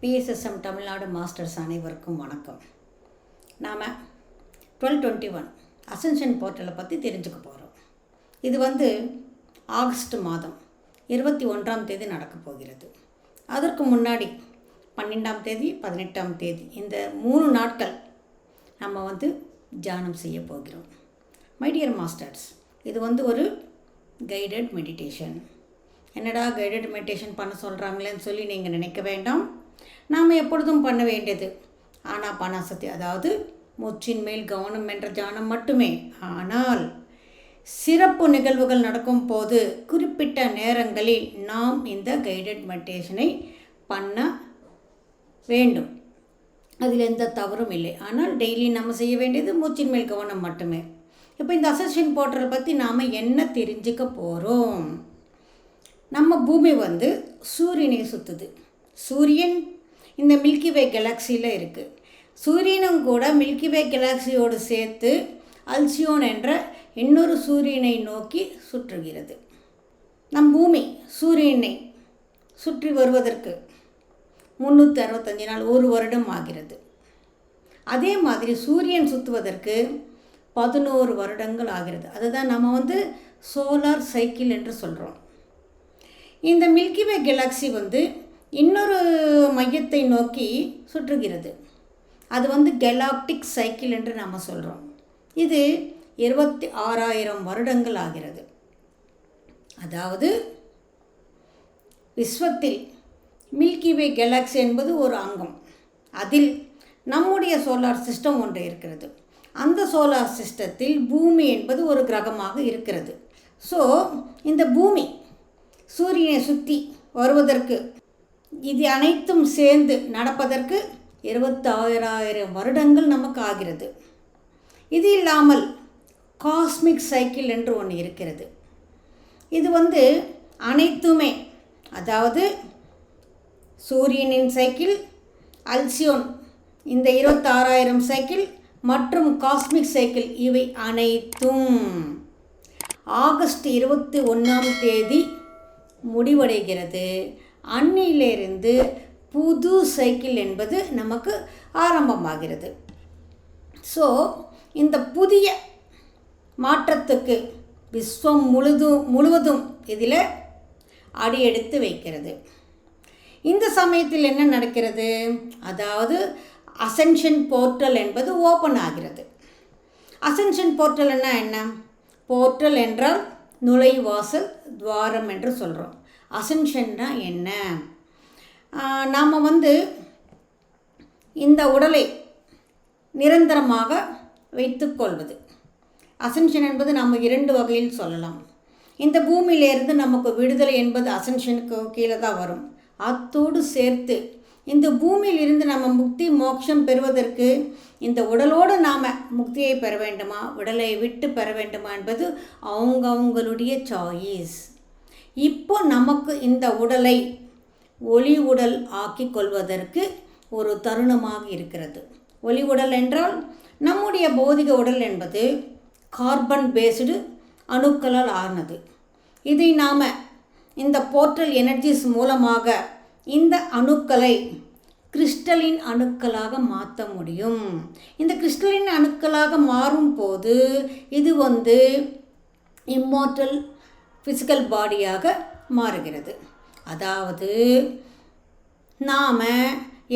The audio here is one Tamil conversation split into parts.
பிஎஸ்எஸ்எம் தமிழ்நாடு மாஸ்டர்ஸ் அனைவருக்கும் வணக்கம். நாம் டுவெல் டுவெண்ட்டி ஒன் அசென்ஷன் போர்ட்டலை பற்றி தெரிஞ்சுக்க போகிறோம் இது வந்து ஆகஸ்ட் மாதம் இருபத்தி ஒன்றாம் தேதி நடக்கப் போகிறது. அதற்கு முன்னாடி பன்னெண்டாம் தேதி பதினெட்டாம் தேதி இந்த மூணு நாட்கள் நம்ம வந்து தியானம் செய்ய போகிறோம். மைடியர் மாஸ்டர்ஸ் இது வந்து ஒரு கைடட் மெடிடேஷன் என்னடா கைடட் மெடிடேஷன் பண்ண சொல்கிறாங்களேன்னு சொல்லி நீங்கள் நினைக்க வேண்டாம். நாம் எப்பொழுதும் பண்ண வேண்டியது. ஆனால் பணாசத்தி அதாவது மூச்சின் மேல் கவனம் என்ற ஜானம் மட்டுமே. ஆனால் சிறப்பு நிகழ்வுகள் நடக்கும் போது குறிப்பிட்ட நேரங்களில் நாம் இந்த கைடட் மெடிடேஷனை பண்ண வேண்டும். அதில் எந்த தவறும் இல்லை. ஆனால் டெய்லி நம்ம செய்ய வேண்டியது மூச்சின் மேல் கவனம் மட்டுமே. இப்போ இந்த அசஷன் போர்ட்டல் பற்றி நாம் என்ன தெரிஞ்சுக்க போகிறோம் நம்ம பூமி வந்து சூரியனை சுற்றுது சூரியன் இந்த மில்கி வே கெலாக்சியில் இருக்குது சூரியனும் கூட மில்கி வே கெலாக்சியோடு சேர்த்து அல்சியோன் என்ற இன்னொரு சூரியனை நோக்கி சுற்றுகிறது. நம் பூமி சூரியனை சுற்றி வருவதற்கு முந்நூற்றி அறுபத்தஞ்சு நாள் ஒரு வருடம் ஆகிறது. அதே மாதிரி சூரியன் சுற்றுவதற்கு பதினோரு வருடங்கள் ஆகிறது. அதுதான் நம்ம வந்து சோலார் சைக்கிள் என்று சொல்கிறோம் இந்த மில்கிவே கேலக்ஸி வந்து இன்னொரு மையத்தை நோக்கி சுற்றுகிறது. அது வந்து கெலாக்டிக் சைக்கிள் என்று நம்ம சொல்கிறோம் இது இருபத்தி ஆறாயிரம் வருடங்கள் ஆகிறது. அதாவது விஸ்வத்தில் மில்கிவே வே என்பது ஒரு அங்கம். அதில் நம்முடைய சோலார் சிஸ்டம் ஒன்று இருக்கிறது. அந்த சோலார் சிஸ்டத்தில் பூமி என்பது ஒரு கிரகமாக இருக்கிறது. ஸோ இந்த பூமி சூரியனை சுற்றி வருவதற்கு இது அனைத்தும் சேர்ந்து நடப்பதற்கு இருபத்தாயிரம் வருடங்கள் நமக்கு ஆகிறது. இது இல்லாமல் காஸ்மிக் சைக்கிள் என்று ஒன்று இருக்கிறது. இது வந்து அனைத்துமே அதாவது சூரியனின் சைக்கிள் அல்சியோன் இந்த இருபத்தாறாயிரம் சைக்கிள் மற்றும் காஸ்மிக் சைக்கிள் இவை அனைத்தும். ஆகஸ்ட் இருபத்தி ஒன்றாம் தேதி முடிவடைகிறது. அன்னிலிருந்து புது சைக்கிள் என்பது நமக்கு ஆரம்பமாகிறது. ஸோ இந்த புதிய மாற்றத்துக்கு விஸ்வம் முழுதும் முழுவதும் இதில் அடியெடுத்து வைக்கிறது. இந்த சமயத்தில் என்ன நடக்கிறது? அதாவது அசென்ஷன் போர்ட்டல் என்பது ஓப்பன் ஆகிறது. அசென்ஷன் போர்ட்டல்னா என்ன? போர்ட்டல் என்றால் நுழைவாசல் துவாரம் என்று சொல்கிறோம் அசென்ஷன்னா என்ன? நாம் வந்து இந்த உடலை நிரந்தரமாக வைத்துக்கொள்வது அசென்ஷன் என்பது நம்ம இரண்டு வகையில் சொல்லலாம். இந்த பூமியிலேருந்து நமக்கு விடுதலை என்பது அசென்ஷனுக்கு கீழே தான் வரும். அத்தோடு சேர்த்து இந்த பூமியில் இருந்து நம்ம முக்தி மோட்சம் பெறுவதற்கு இந்த உடலோடு நாம் முக்தியை பெற வேண்டுமா? உடலை விட்டு பெற வேண்டுமா என்பது அவங்கவுங்களுடைய சாய்ஸ் இப்போ நமக்கு இந்த உடலை ஒளி உடல் ஆக்கி கொள்வதற்கு ஒரு தருணமாக இருக்கிறது. ஒளி உடல் என்றால் நம்முடைய பௌதிக உடல் என்பது கார்பன் பேஸ்டு அணுக்களால் ஆனது. இதை நாம் இந்த போர்ட்டல் எனர்ஜிஸ் மூலமாக இந்த அணுக்களை கிறிஸ்டலின் அணுக்களாக மாற்ற முடியும். இந்த கிறிஸ்டலின் அணுக்களாக மாறும் போது இது வந்து இம்மார்டல் ஃபிசிக்கல் பாடியாக மாறுகிறது. அதாவது நாம்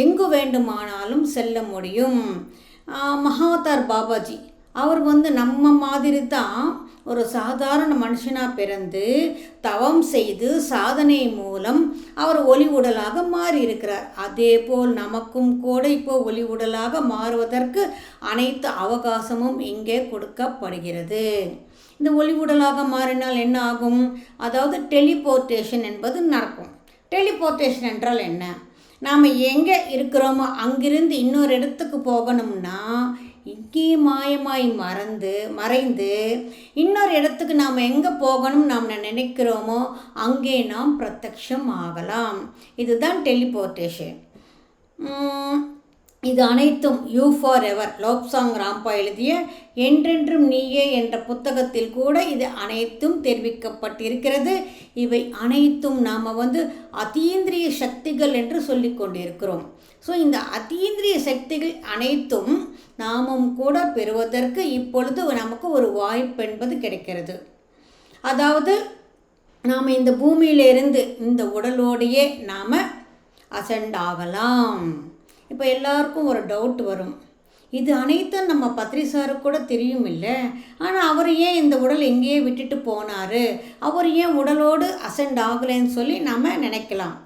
எங்கு வேண்டுமானாலும் செல்ல முடியும். மகாவதார் பாபாஜி அவர் வந்து நம்ம மாதிரி தான் ஒரு சாதாரண மனுஷனாக பிறந்து தவம் செய்து சாதனை மூலம் அவர் ஒளி உடலாக மாறி இருக்கிறார். அதே போல் நமக்கும் கூட இப்போ ஒளி உடலாக மாறுவதற்கு அனைத்து அவகாசமும் இங்கே கொடுக்கப்படுகிறது. இந்த ஒளி உடலாக மாறினால் என்ன ஆகும்? அதாவது டெலிபோர்ட்டேஷன் என்பது நடக்கும். டெலிபோர்ட்டேஷன் என்றால் என்ன? நாம் எங்கே இருக்கிறோமோ அங்கிருந்து இன்னொரு இடத்துக்கு போகணும்னா இங்கே மாயமாய் மறந்து மறைந்து இன்னொரு இடத்துக்கு நாம் எங்கே போகணும் நாம் நினைக்கிறோமோ அங்கே நாம் பிரத்யக்ஷம் ஆகலாம். இதுதான் டெலிபோர்ட்டேஷன். இது அனைத்தும் you forever. Lobsang Rampa எழுதிய என்றென்றும் நீயே என்ற புத்தகத்தில் கூட இது அனைத்தும் தெரிவிக்கப்பட்டிருக்கிறது. இவை அனைத்தும் நாம் வந்து அதீந்திரிய சக்திகள் என்று சொல்லி கொண்டிருக்கிறோம். ஸோ இந்த அதீந்திரிய சக்திகள் அனைத்தும் நாமும் கூட பெறுவதற்கு இப்பொழுது நமக்கு ஒரு வாய்ப்பு என்பது கிடைக்கிறது. அதாவது நாம் இந்த பூமியிலிருந்து இந்த உடலோடையே நாம் அசண்டாகலாம் ஆகலாம். இப்போ எல்லாருக்கும் ஒரு டவுட் வரும். இது அனைத்தும் நம்ம பத்ரி சாருக்கு கூட தெரியும் இல்லை ஆனால் அவர் ஏன் இந்த உடல் எங்கேயே விட்டுட்டு போனார்? அவர் ஏன் உடலோடு அசண்ட் ஆகலைன்னு சொல்லி நம்ம நினைக்கலாம்.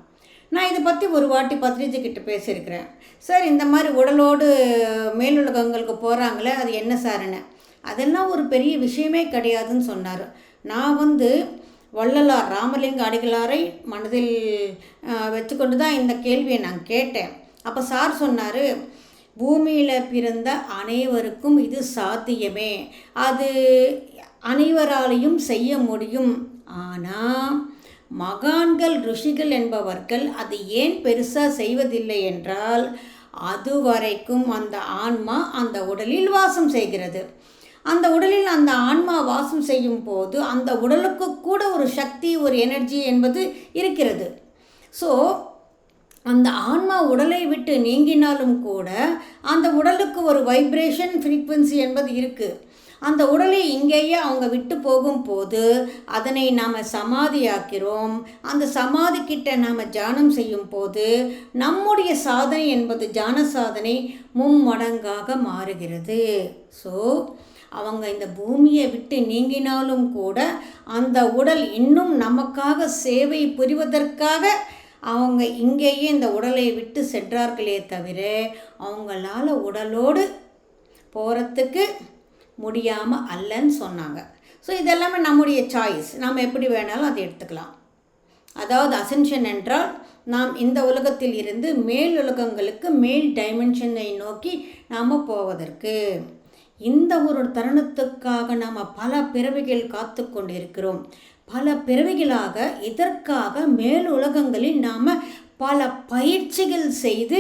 நான் இதை பற்றி ஒரு வாட்டி பத்ரிஜி கிட்ட பேசியிருக்கிறேன். சார் இந்த மாதிரி உடலோடு மேலுலகங்களுக்கு போகிறாங்களே அது என்ன சாருன்னு அதெல்லாம் ஒரு பெரிய விஷயமே கிடையாதுன்னு சொன்னார். நான் வந்து வள்ளலார் ராமலிங்க அடிகளாரை மனதில் வச்சுக்கொண்டு தான் இந்த கேள்வியை நான் கேட்டேன். அப்போ சார் சொன்னார் பூமியில் பிறந்த அனைவருக்கும் இது சாத்தியமே. அது அனைவராலையும் செய்ய முடியும். ஆனால் மகான்கள் ருஷிகள் என்பவர்கள் அது ஏன் பெருசாக செய்வதில்லை என்றால் அதுவரைக்கும் அந்த ஆன்மா அந்த உடலில் வாசம் செய்கிறது. அந்த உடலில் அந்த ஆன்மா வாசம் செய்யும் போது அந்த உடலுக்கு கூட ஒரு சக்தி ஒரு எனர்ஜி என்பது இருக்கிறது. ஸோ அந்த ஆன்மா உடலை விட்டு நீங்கினாலும் கூட அந்த உடலுக்கு ஒரு வைப்ரேஷன் ஃப்ரீக்வன்சி என்பது இருக்குது அந்த உடலை இங்கேயே அவங்க விட்டு போகும்போது அதனை நாம் சமாதியாக்கிறோம். அந்த சமாதி கிட்ட நாம் தியானம் செய்யும் போது நம்முடைய சாதனை என்பது ஜான சாதனை மும்மடங்காக மாறுகிறது. ஸோ அவங்க இந்த பூமியை விட்டு நீங்கினாலும் கூட அந்த உடல் இன்னும் நமக்காக சேவை புரிவதற்காக அவங்க இங்கேயே இந்த உடலை விட்டு சென்றார்களே தவிர அவங்களால உடலோடு போகிறதுக்கு முடியாமல் அல்லன்னு சொன்னாங்க. ஸோ இதெல்லாமே நம்முடைய சாய்ஸ் நாம் எப்படி வேணாலும் அதை எடுத்துக்கலாம். அதாவது அசென்ஷன் என்றால் நாம் இந்த உலகத்தில் இருந்து மேல் உலகங்களுக்கு மேல் டைமென்ஷனை நோக்கி நாம் போவதற்கு. இந்த ஒரு தருணத்துக்காக நாம் பல பிறவிகள் காத்து கொண்டிருக்கிறோம். பல பிறவிகளாக இதற்காக மேல் உலகங்களில் நாம் பல பயிற்சிகள் செய்து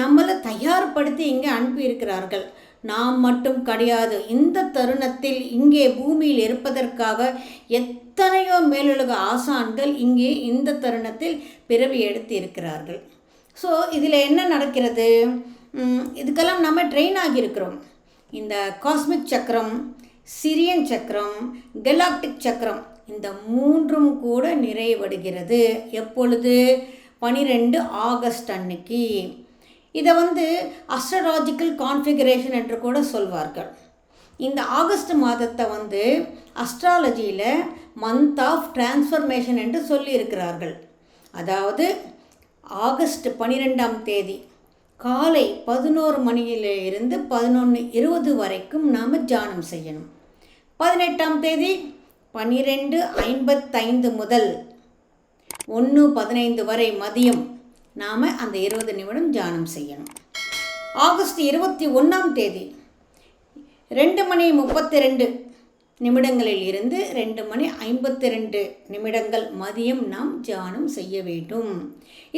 நம்மளை தயார்படுத்தி இங்கே அனுப்பியிருக்கிறார்கள். நாம் மட்டும் கிடையாது. இந்த தருணத்தில் இங்கே பூமியில் இருப்பதற்காக எத்தனையோ மேலுலக ஆசான்கள் இங்கே இந்த தருணத்தில் பிறவி எடுத்து இருக்கிறார்கள் ஸோ இதில் என்ன நடக்கிறது? இதுக்கெல்லாம் நம்ம ட்ரெயின் ஆகியிருக்கிறோம். இந்த காஸ்மிக் சக்கரம் சிரியன் சக்கரம் கெலாக்டிக் சக்கரம் இந்த மூன்றும் கூட நிறைவடுகிறது. எப்பொழுது? பனிரெண்டு ஆகஸ்ட் அன்னைக்கு. இதை வந்து அஸ்ட்ரலாஜிக்கல் கான்ஃபிகரேஷன் என்று கூட சொல்வார்கள். இந்த ஆகஸ்ட் மாதத்தை வந்து அஸ்ட்ராலஜியில் மந்த் ஆஃப் டிரான்ஸ்ஃபர்மேஷன் என்று சொல்லியிருக்கிறார்கள். அதாவது ஆகஸ்ட் பன்னிரெண்டாம் தேதி காலை பதினோரு மணியில இருந்து பதினொன்று இருபது வரைக்கும் நாம் தியானம் செய்யணும். பதினெட்டாம் தேதி பன்னிரெண்டு ஐம்பத்தைந்து முதல் ஒன்று பதினைந்து வரை மதியம் நாம் அந்த இருபது நிமிடம் தியானம் செய்யணும். ஆகஸ்ட் இருபத்தி ஒன்றாம் தேதி ரெண்டு மணி முப்பத்தி ரெண்டு நிமிடங்களில் இருந்து ரெண்டு மணி ஐம்பத்தி ரெண்டு நிமிடங்கள் மதியம் நாம் தியானம் செய்ய வேண்டும்.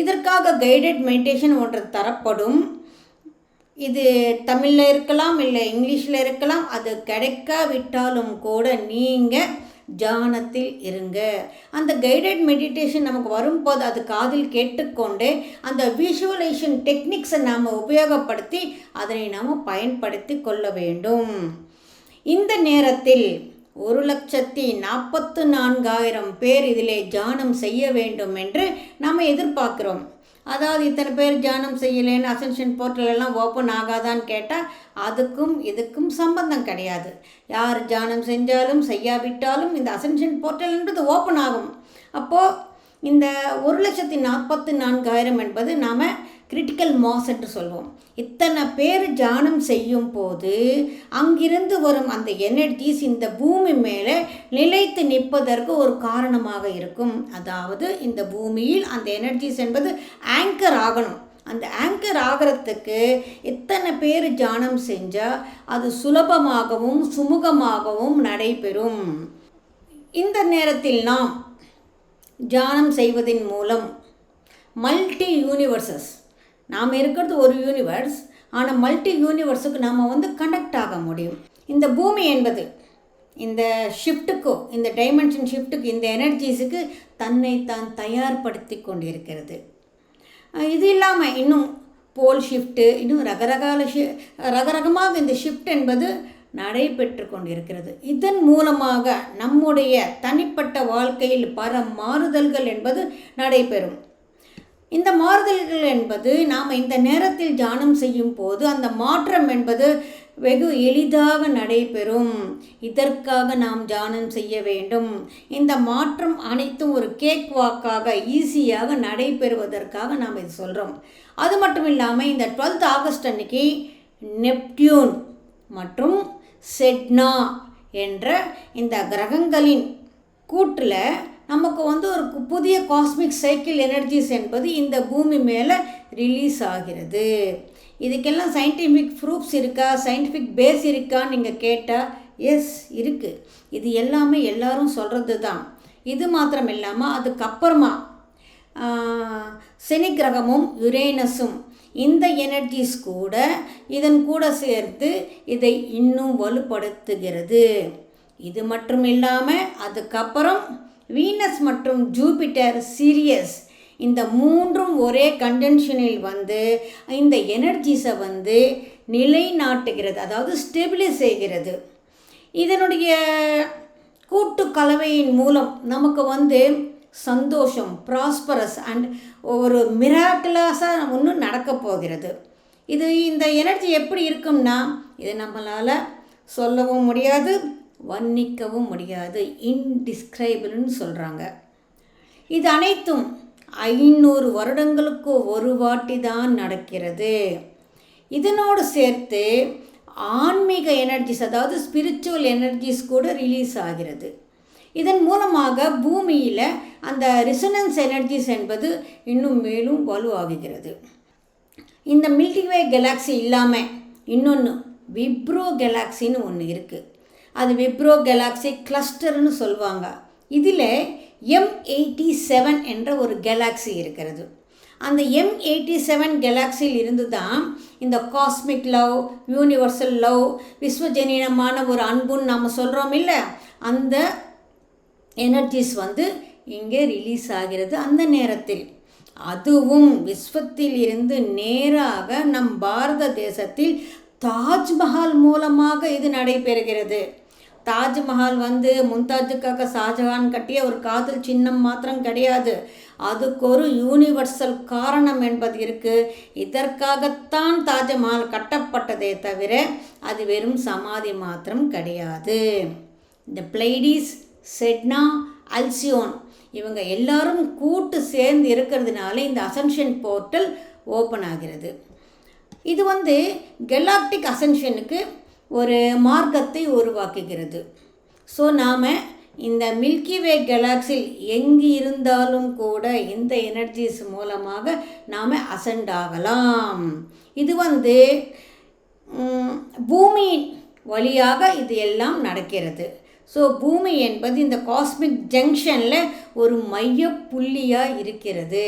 இதற்காக கைடட் மெடிடேஷன் ஒன்று தரப்படும். இது தமிழில் இருக்கலாம் இல்லை இங்கிலீஷில் இருக்கலாம். அது கிடைக்காவிட்டாலும் கூட நீங்கள் தியானத்தில் இருங்க. அந்த கைடட் மெடிடேஷன் நமக்கு வரும்போது அது காதில் கேட்டுக்கொண்டு அந்த விஷுவலைசேஷன் டெக்னிக்ஸை நாம் உபயோகப்படுத்தி அதனை நாம் பயன்படுத்தி கொள்ள வேண்டும். இந்த நேரத்தில் ஒரு லட்சத்தி நாற்பத்து நான்காயிரம் பேர் இதிலே தியானம் செய்ய வேண்டும் என்று நாம் எதிர்பார்க்குறோம். அதாவது இத்தனை பேர் தியானம் செய்யலேன்னு அசென்ஷன் போர்ட்டல் எல்லாம் ஓப்பன் ஆகாதான்னு கேட்டால் அதுக்கும் இதுக்கும் சம்பந்தம் கிடையாது. யார் தியானம் செஞ்சாலும் செய்யாவிட்டாலும் இந்த அசென்ஷன் போர்ட்டல்ன்றது ஓப்பன் ஆகும். அப்போது இந்த ஒரு லட்சத்தி நாற்பத்தி நான்காயிரம் என்பது நாம் கிரிட்டிக்கல் மாஸ் என்று சொல்வோம். இத்தனை பேர் தியானம் செய்யும் போது அங்கிருந்து வரும் அந்த எனர்ஜிஸ் இந்த பூமி மேலே நிலைத்து நிற்பதற்கு ஒரு காரணமாக இருக்கும். அதாவது இந்த பூமியில் அந்த எனர்ஜிஸ் என்பது ஆங்கர் ஆகணும். அந்த ஆங்கர் ஆகிறதுக்கு எத்தனை பேர் ஜானம் செஞ்சால் அது சுலபமாகவும் சுமூகமாகவும் நடைபெறும். இந்த நேரத்தில் நாம் ஜானம் செய்வதன் மூலம் மல்டி யூனிவர்சஸ் நாம் இருக்கிறது ஒரு யூனிவர்ஸ் ஆனால் மல்டி யூனிவர்ஸுக்கு நாம் வந்து கனெக்ட் ஆக முடியும். இந்த பூமி என்பது இந்த ஷிஃப்ட்டுக்கோ இந்த டைமென்ஷன் ஷிஃப்ட்டுக்கு இந்த எனர்ஜிஸுக்கு தன்னை தான் தயார்படுத்தி கொண்டிருக்கிறது இது இல்லாமல் இன்னும் போல் ஷிஃப்ட்டு இன்னும் ரகரகால ஷி ரகரகமாக இந்த ஷிஃப்ட் என்பது நடைபெற்று கொண்டிருக்கிறது. இதன் மூலமாக நம்முடைய தனிப்பட்ட வாழ்க்கையில் பல மாறுதல்கள் என்பது நடைபெறும். இந்த மாறுதல்கள் என்பது நாம் இந்த நேரத்தில் தியானம் செய்யும் போது அந்த மாற்றம் என்பது வெகு எளிதாக நடைபெறும். இதற்காக நாம் தியானம் செய்ய வேண்டும். இந்த மாற்றம் அனைத்தும் ஒரு கேக் வாக்காக ஈஸியாக நடைபெறுவதற்காக நாம் இது சொல்கிறோம் அது மட்டும் இல்லாமல் இந்த டுவெல்த் ஆகஸ்ட் அன்னைக்கு நெப்டியூன் மற்றும் செட்னா என்ற இந்த கிரகங்களின் கூற்றில் நமக்கு வந்து ஒரு கு- புதிய காஸ்மிக் சைக்கிள் எனர்ஜிஸ் என்பது இந்த பூமி மேலே ரிலீஸ் ஆகிறது. இதுக்கெல்லாம் சயின்டிஃபிக் ப்ரூஃப்ஸ் இருக்கா? சயின்டிஃபிக் பேஸ் இருக்கான்னு நீங்கள் கேட்டால் எஸ் இருக்குது இது எல்லாமே எல்லாரும் சொல்கிறது தான் இது மாத்திரம் இல்லாமல் அதுக்கப்புறமா சனி கிரகமும் யுரேனஸும் இந்த எனர்ஜிஸ் கூட இதன் கூட சேர்த்து இதை இன்னும் வலுப்படுத்துகிறது. இது மட்டும் இல்லாமல் அதுக்கப்புறம் வீனஸ் மற்றும் ஜூபிட்டர் சீரியஸ் இந்த மூன்றும் ஒரே கண்டென்ஷனில் வந்து இந்த எனர்ஜிஸை வந்து நிலைநாட்டுகிறது அதாவது ஸ்டெபிலைஸ் செய்கிறது. இதனுடைய கூட்டு கலவையின் மூலம் நமக்கு வந்து சந்தோஷம் ப்ராஸ்பரஸ் அண்ட் ஒரு மிராக்கிளாஸாக ஒன்று நடக்க போகிறது. இது இந்த எனர்ஜி எப்படி இருக்கும்னா இது நம்மளால் சொல்லவும் முடியாது. வர்ணிக்கவும் முடியாது. இன்டிஸ்கிரைபிள்னு சொல்கிறாங்க இது அனைத்தும் ஐநூறு வருடங்களுக்கு ஒரு வாட்டி தான் நடக்கிறது. இதனோடு சேர்த்து ஆன்மீக எனர்ஜிஸ் அதாவது ஸ்பிரிச்சுவல் எனர்ஜிஸ் கூட ரிலீஸ் ஆகிறது. இதன் மூலமாக பூமியில் அந்த ரிசனன்ஸ் எனர்ஜிஸ் என்பது இன்னும் மேலும் வலுவாகுகிறது. இந்த மில்கிவே கெலாக்ஸி இல்லாமல் இன்னொன்று விப்ரோ கெலாக்சின்னு ஒன்று இருக்குது அது விப்ரோ கெலாக்ஸி கிளஸ்டர்னு சொல்லுவாங்க இதில் எம் எயிட்டி செவன் என்ற ஒரு கேலாக்ஸி இருக்கிறது. அந்த எம் எயிட்டி செவன் கேலாக்சியில் இருந்து தான் இந்த காஸ்மிக் லவ் யூனிவர்சல் லவ் விஸ்வஜனீனமான ஒரு அன்புன்னு நாம் சொல்கிறோம் இல்லை? அந்த எனர்ஜிஸ் வந்து இங்கே ரிலீஸ் ஆகிறது அந்த நேரத்தில். அதுவும் விஸ்வத்தில் இருந்து நேராக நம் பாரத தேசத்தில் தாஜ்மஹால் மூலமாக இது நடைபெறுகிறது. தாஜ்மஹால் வந்து மும்தாஜுக்காக ஷாஜஹான் கட்டிய ஒரு காதல் சின்னம் மாத்திரம் கிடையாது. அதுக்கு ஒரு யூனிவர்சல் காரணம் என்பது இருக்குது இதற்காகத்தான் தாஜ்மஹால் கட்டப்பட்டதே தவிர அது வெறும் சமாதி மாத்திரம் கிடையாது. இந்த பிளைடிஸ் செட்னா அல்சியோன் இவங்க எல்லாரும் கூட்டு சேர்ந்து இருக்கிறதுனால இந்த அசன்ஷன் போர்ட்டல் ஓப்பன் ஆகிறது. இது வந்து கெலாக்டிக் அசென்ஷனுக்கு ஒரு மார்க்கத்தை உருவாக்குகிறது. ஸோ நாம் இந்த மில்கி வே கேலாக்சியில் எங்கு இருந்தாலும் கூட இந்த எனர்ஜிஸ் மூலமாக நாம் அசண்ட் ஆகலாம். இது வந்து பூமி வழியாக இது எல்லாம் நடக்கிறது. ஸோ பூமி என்பது இந்த காஸ்மிக் ஜங்ஷனில் ஒரு மைய புள்ளியாக இருக்கிறது.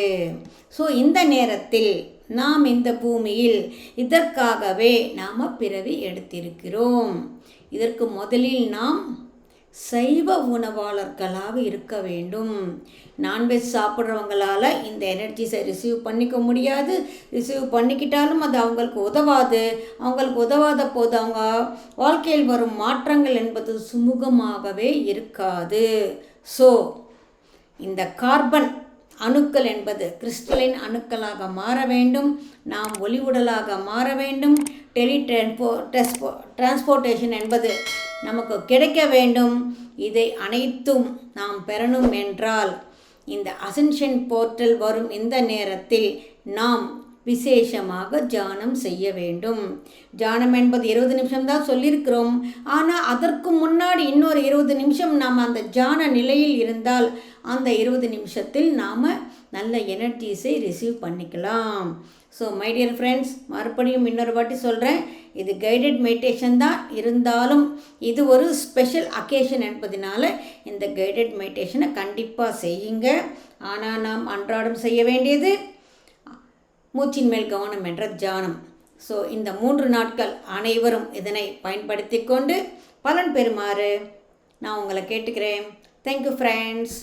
ஸோ இந்த நேரத்தில் நாம் இந்த பூமியில் இதற்காகவே நாம் பிறவி எடுத்திருக்கிறோம். இதற்கு முதலில் நாம் சைவ உணவாளர்களாக இருக்க வேண்டும். நான்வெஜ் சாப்பிட்றவங்களால் இந்த எனர்ஜிஸை ரிசீவ் பண்ணிக்க முடியாது. ரிசீவ் பண்ணிக்கிட்டாலும் அது அவங்களுக்கு உதவாது. அவங்களுக்கு உதவாத போது அவங்க வாழ்க்கையில் வரும் மாற்றங்கள் என்பது சுமூகமாகவே இருக்காது. ஸோ இந்த கார்பன் அணுக்கள் என்பது கிறிஸ்டலின் அணுக்களாக மாற வேண்டும். நாம் ஒளிவுடலாக மாற வேண்டும். டெலி டிரான்ஸ்போ டெஸ்போ டிரான்ஸ்போர்ட்டேஷன் என்பது நமக்கு கிடைக்க வேண்டும். இதை அனைத்தும் நாம் பெறணும் என்றால் இந்த அசென்ஷன் போர்ட்டல் வரும் இந்த நேரத்தில் நாம் விசேஷமாக தியானம் செய்ய வேண்டும். ஜானம் என்பது இருபது நிமிஷம் தான் சொல்லியிருக்கிறோம். ஆனால் அதற்கு முன்னாடி இன்னொரு இருபது நிமிஷம் நாம் அந்த ஜான நிலையில் இருந்தால் அந்த இருபது நிமிஷத்தில் நாம் நல்ல எனர்ஜிஸை ரிசீவ் பண்ணிக்கலாம். ஸோ மை டியர் ஃப்ரெண்ட்ஸ் மறுபடியும் இன்னொரு வாட்டி சொல்கிறேன் இது கைடட் மெடிடேஷன் தான். இருந்தாலும் இது ஒரு ஸ்பெஷல் அக்கேஷன் என்பதனால இந்த கைடட் மெடிடேஷனை கண்டிப்பாக செய்யுங்க. ஆனால் நாம் அன்றாடம் செய்ய வேண்டியது மூச்சின் மேல் கவனம் என்ற தியானம். ஸோ இந்த மூன்று நாட்கள் அனைவரும் இதனை பயன்படுத்தி கொண்டு பலன் பெறுமாறு நான் உங்களை கேட்டுக்கிறேன். Thank you friends